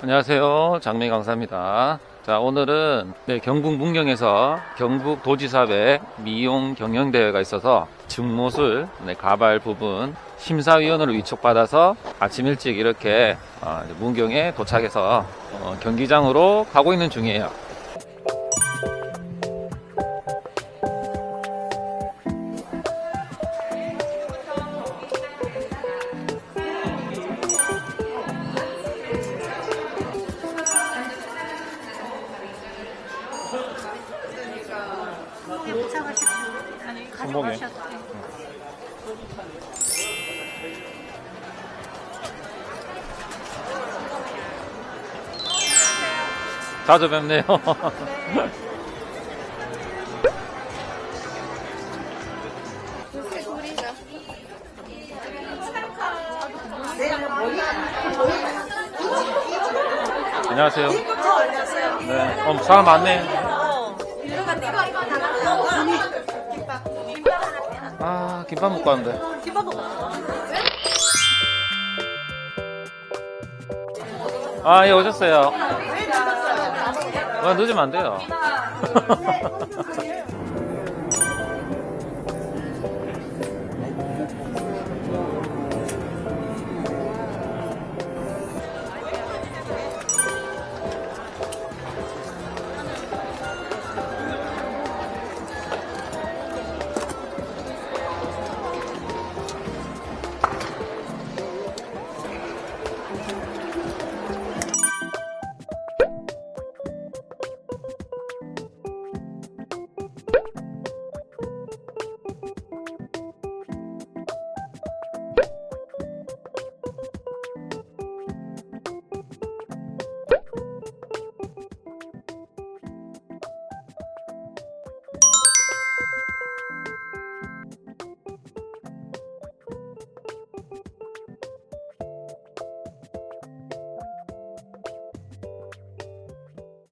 안녕하세요. 장미 강사입니다. 자, 오늘은 네, 경북 문경에서 경북 도지사회 미용 경영 대회가 있어서 증모술, 네, 가발 부분 심사위원으로 위촉받아서 아침 일찍 이렇게 어, 문경에 도착해서 어, 경기장으로 가고 있는 중이에요. 도착하셨죠? 아니 손목에. 가져가셨대. 자주 뵙네요. 안녕하세요. 네, 어, 사람 많네. 아, 김밥 먹고 왔는데. 아, 예, 오셨어요. 아, 늦으면 안 돼요.